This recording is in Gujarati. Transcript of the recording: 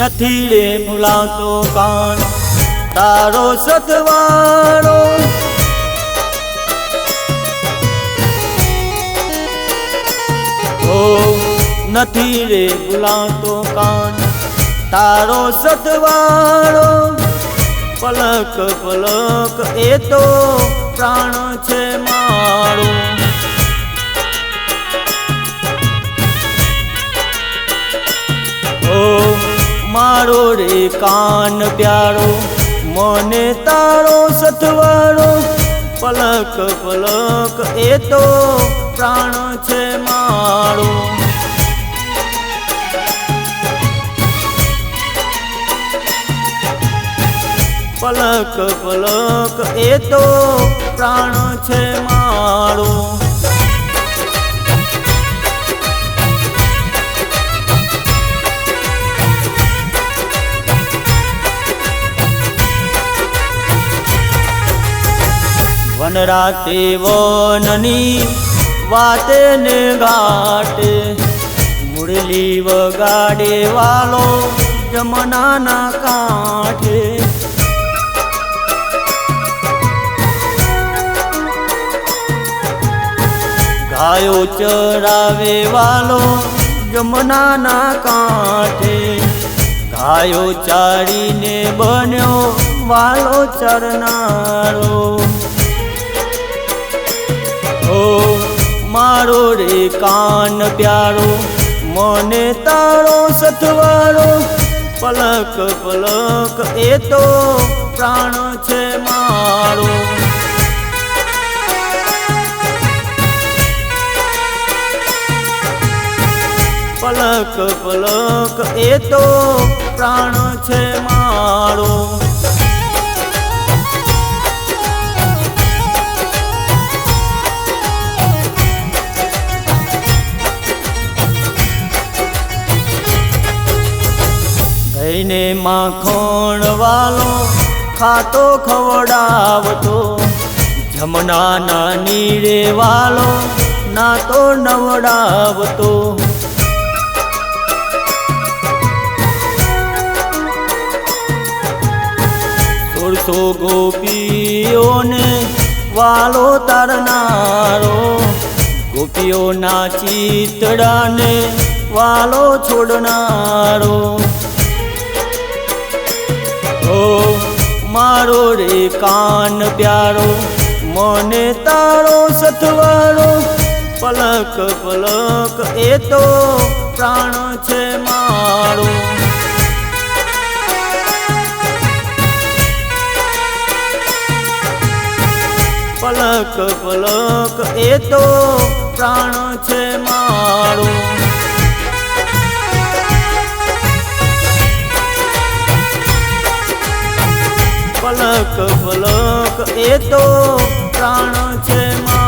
નથી રે ભૂલાતો કાન. તારો સતવાળો ઓ નથી રે ભૂલાતો કાન. તારો સતવાળો પલક પલક એ તો પ્રાણ છે મારો. મારો રે કાન પ્યારો, મને તારો સથવારો. પલક પલક, એ તો પ્રાણ છે મારો. પલક પલક, એ તો પ્રાણ છે મારો વનરાતે વનની વાતે ને ઘાટે મુરલી વગાડે વાલો જમનાના કાંઠે. ગાયો ચરાવે વાલો જમનાના કાંઠે. ગાયો ચારીને બન્યો વાલો ચરનારો. ઓ મારો રે કાન પ્યારો, મને તારો સથવારો. પલક પલક, એ તો પ્રાણ છે મારો. પલક પલક, એ તો પ્રાણ છે મારો. ગઈને માખણ વાલો ખાતો ખવડાવતો. જમનાના નીરે વાલો નાતો નવડાવતો. સોળસો ગોપીઓને વાલો તારનારો. ગોપીઓના ચિતડાને વાલો છોડનારો. ઓ મારો રે કાન પ્યારો, મને તારો સથવારો. પલક પલક, એ તો પ્રાણ છે મારો. પલક પલક, એ તો પ્રાણ છે મારો. એ તો પ્રાણ છે મા